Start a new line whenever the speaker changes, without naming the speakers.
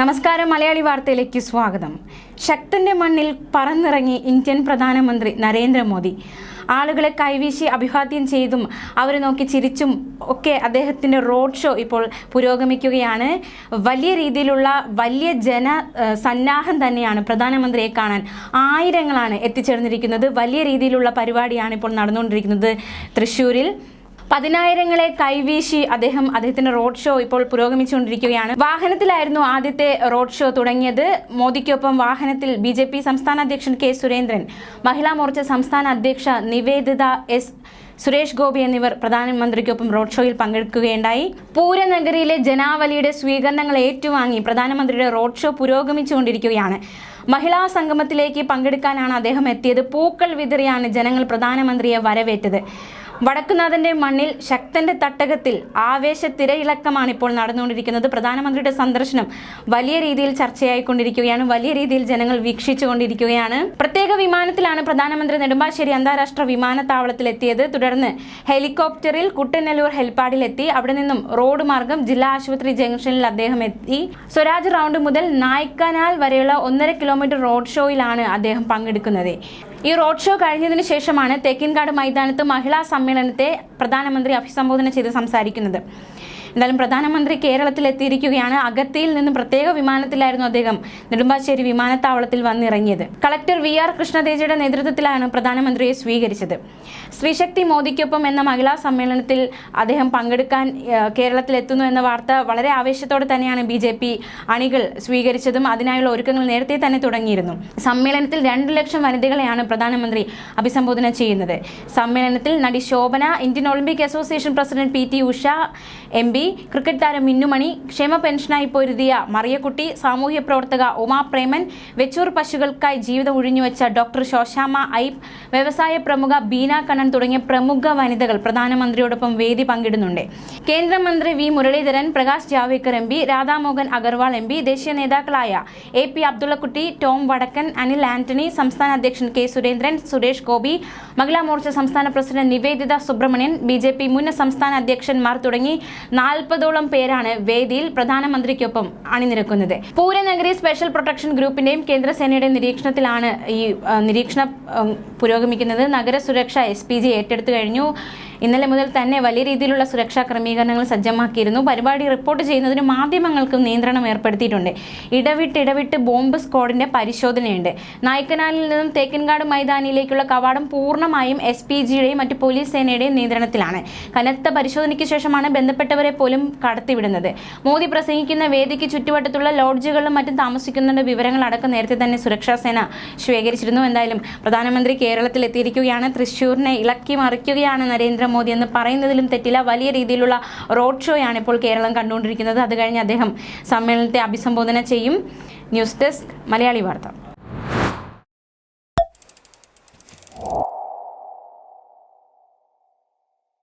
നമസ്കാരം മലയാളി വാർത്തയിലേക്ക് സ്വാഗതം. ശക്തന്റെ മണ്ണിൽ പറന്നിറങ്ങി ഇന്ത്യൻ പ്രധാനമന്ത്രി നരേന്ദ്രമോദി. ആളുകളെ കൈവീശി അഭിവാദ്യം ചെയ്തും അവരെ നോക്കി ചിരിച്ചും ഒക്കെ അദ്ദേഹത്തിന്റെ റോഡ് ഷോ ഇപ്പോൾ പുരോഗമിക്കുകയാണ്. വലിയ രീതിയിലുള്ള വലിയ ജന സന്നാഹം തന്നെയാണ് പ്രധാനമന്ത്രിയെ കാണാൻ ആയിരങ്ങളാണ് എത്തിച്ചേർന്നിരിക്കുന്നത്. വലിയ രീതിയിലുള്ള പരിപാടിയാണ് ഇപ്പോൾ നടന്നുകൊണ്ടിരിക്കുന്നത് തൃശ്ശൂരിൽ. പതിനായിരങ്ങളെ കൈവീശി അദ്ദേഹം അദ്ദേഹത്തിന്റെ റോഡ് ഷോ ഇപ്പോൾ പുരോഗമിച്ചുകൊണ്ടിരിക്കുകയാണ്. വാഹനത്തിലായിരുന്നു ആദ്യത്തെ റോഡ് ഷോ തുടങ്ങിയത്. മോദിക്കൊപ്പം വാഹനത്തിൽ ബി ജെ പി സംസ്ഥാന അധ്യക്ഷൻ കെ സുരേന്ദ്രൻ മഹിളാ മോർച്ച സംസ്ഥാന അധ്യക്ഷ നിവേദിത എസ് സുരേഷ് ഗോപി എന്നിവർ പ്രധാനമന്ത്രിക്കൊപ്പം റോഡ് ഷോയിൽ പങ്കെടുക്കുകയുണ്ടായി. പൂരനഗരിയിലെ ജനാവലിയുടെ സ്വീകരണങ്ങൾ ഏറ്റുവാങ്ങി പ്രധാനമന്ത്രിയുടെ റോഡ് ഷോ പുരോഗമിച്ചുകൊണ്ടിരിക്കുകയാണ്. മഹിളാ സംഗമത്തിലേക്ക് പങ്കെടുക്കാനാണ് അദ്ദേഹം എത്തിയത്. പൂക്കൾ വിതറിയാണ് ജനങ്ങൾ പ്രധാനമന്ത്രിയെ വരവേറ്റത്. വടക്കുനാഥന്റെ മണ്ണിൽ ശക്തന്റെ തട്ടകത്തിൽ ആവേശ തിരയിളക്കമാണ് ഇപ്പോൾ നടന്നുകൊണ്ടിരിക്കുന്നത്. പ്രധാനമന്ത്രിയുടെ സന്ദർശനം വലിയ രീതിയിൽ ചർച്ചയായിക്കൊണ്ടിരിക്കുകയാണ്. വലിയ രീതിയിൽ ജനങ്ങൾ വീക്ഷിച്ചുകൊണ്ടിരിക്കുകയാണ്. പ്രത്യേക വിമാനത്തിലാണ് പ്രധാനമന്ത്രി നെടുമ്പാശ്ശേരി അന്താരാഷ്ട്ര വിമാനത്താവളത്തിൽ എത്തിയത് തുടർന്ന് ഹെലികോപ്റ്ററിൽ കുട്ടനെല്ലൂർ ഹെൽപ്പാഡിലെത്തി അവിടെ നിന്നും റോഡ് മാർഗം ജില്ലാ ആശുപത്രി ജംഗ്ഷനിൽ അദ്ദേഹം എത്തി. സ്വരാജ് റൗണ്ട് മുതൽ നായ്ക്കനാൽ വരെയുള്ള ഒന്നര കിലോമീറ്റർ റോഡ് ഷോയിലാണ് അദ്ദേഹം പങ്കെടുക്കുന്നത്. ഈ റോഡ് ഷോ കഴിഞ്ഞതിന് ശേഷമാണ് തേക്കിൻകാട് മൈതാനത്ത് മഹിളാ സമ്മേളനത്തെ പ്രധാനമന്ത്രി അഭിസംബോധന ചെയ്ത് സംസാരിക്കുന്നത്. എന്തായാലും പ്രധാനമന്ത്രി കേരളത്തിൽ എത്തിയിരിക്കുകയാണ് അഗത്തിയിൽ നിന്ന് പ്രത്യേക വിമാനത്തിലായിരുന്നു അദ്ദേഹം നെടുമ്പാശ്ശേരി വിമാനത്താവളത്തിൽ വന്നിറങ്ങിയത്. കളക്ടർ വി ആർ കൃഷ്ണതേജയുടെ നേതൃത്വത്തിലാണ് പ്രധാനമന്ത്രിയെ സ്വീകരിച്ചത്. സ്ത്രീശക്തി മോദിക്കൊപ്പം എന്ന മഹിളാ സമ്മേളനത്തിൽ അദ്ദേഹം പങ്കെടുക്കാൻ കേരളത്തിൽ എത്തുന്നു എന്ന വാർത്ത വളരെ ആവേശത്തോടെ തന്നെയാണ് ബി ജെ പി അണികൾ സ്വീകരിച്ചതും അതിനായുള്ള ഒരുക്കങ്ങൾ നേരത്തെ തന്നെ തുടങ്ങിയിരുന്നു. സമ്മേളനത്തിൽ രണ്ട് ലക്ഷം വനിതകളെയാണ് പ്രധാനമന്ത്രി അഭിസംബോധന ചെയ്യുന്നത്. സമ്മേളനത്തിൽ നടി Shobana Indian Olympic association president P T Usha M P cricket താരം മിന്നുമണി ക്ഷേമ പെൻഷനായി പൊരുതിയ മറിയക്കുട്ടി സാമൂഹ്യ പ്രവർത്തക ഉമാ പ്രേമൻ വെച്ചൂർ പശുക്കൾക്കായി ജീവിതം ഒഴിഞ്ഞുവെച്ച ഡോക്ടർ ശോശാമ ഐപ് വ്യവസായ പ്രമുഖ ബീന കണ്ണൻ തുടങ്ങിയ പ്രമുഖ വനിതകൾ പ്രധാനമന്ത്രിയോടൊപ്പം വേദി പങ്കിടുന്നുണ്ട്. കേന്ദ്രമന്ത്രി V Muraleedharan Prakash Javadekar M P Radha Mohan Agarwal M P ദേശീയ നേതാക്കളായ എ പി അബ്ദുള്ളക്കുട്ടി ടോം വടക്കൻ അനിൽ ആന്റണി സംസ്ഥാന അധ്യക്ഷൻ കെ സുരേന്ദ്രൻ സുരേഷ് ഗോപി മഹിളാ മോർച്ച സംസ്ഥാന പ്രസിഡന്റ് നിവേദിത സുബ്രഹ്മണ്യൻ ബി മുൻ സംസ്ഥാന അധ്യക്ഷന്മാർ തുടങ്ങി നാൽപ്പതോളം പേരാണ് വേദിയിൽ പ്രധാനമന്ത്രിക്കൊപ്പം അണിനിരക്കുന്നത്. പൂരനഗരി സ്പെഷ്യൽ പ്രൊട്ടക്ഷൻ ഗ്രൂപ്പിന്റെയും കേന്ദ്രസേനയുടെയും നിരീക്ഷണത്തിലാണ് ഈ നിരീക്ഷണം പുരോഗമിക്കുന്നത്. നഗരസുരക്ഷ എസ് പി ജി ഏറ്റെടുത്തു കഴിഞ്ഞു. ഇന്നലെ മുതൽ തന്നെ വലിയ രീതിയിലുള്ള സുരക്ഷാ ക്രമീകരണങ്ങൾ സജ്ജമാക്കിയിരുന്നു. പരിപാടി റിപ്പോർട്ട് ചെയ്യുന്നതിന് മാധ്യമങ്ങൾക്കും നിയന്ത്രണം ഏർപ്പെടുത്തിയിട്ടുണ്ട്. ഇടവിട്ട് ഇടവിട്ട് ബോംബ് സ്ക്വാഡിന്റെ പരിശോധനയുണ്ട്. നായ്ക്കനാലിൽ നിന്നും തേക്കൻകാട് മൈതാനിയിലേക്കുള്ള കവാടം പൂർണമായും എസ് പി ജിയുടെയും മറ്റ് പോലീസ് സേനയുടെയും നിയന്ത്രണത്തിലാണ്. കനത്ത പരിശോധനയ്ക്ക് ശേഷമാണ് ബന്ധപ്പെട്ടവരെ പോലും കടത്തിവിടുന്നത്. മോദി പ്രസംഗിക്കുന്ന വേദിക്ക് ചുറ്റുവട്ടത്തുള്ള ലോഡ്ജുകളിലും മറ്റും താമസിക്കുന്നവരുടെ വിവരങ്ങളടക്കം നേരത്തെ തന്നെ സുരക്ഷാ സേന ശേഖരിച്ചിരുന്നു എന്തായാലും പ്രധാനമന്ത്രി കേരളത്തിൽ എത്തിയിരിക്കുകയാണ് തൃശ്ശൂരിനെ ഇളക്കി മറിക്കുകയാണ് നരേന്ദ്രമോദി എന്ന് പറയുന്നതിലും തെറ്റില്ല. വലിയ രീതിയിലുള്ള റോഡ് ഷോയാണ് ഇപ്പോൾ കേരളം കണ്ടുകൊണ്ടിരിക്കുന്നത്. അത് കഴിഞ്ഞ് അദ്ദേഹം സമ്മേളനത്തെ അഭിസംബോധന ചെയ്യും. ന്യൂസ് ഡെസ്ക് മലയാളി വാർത്ത.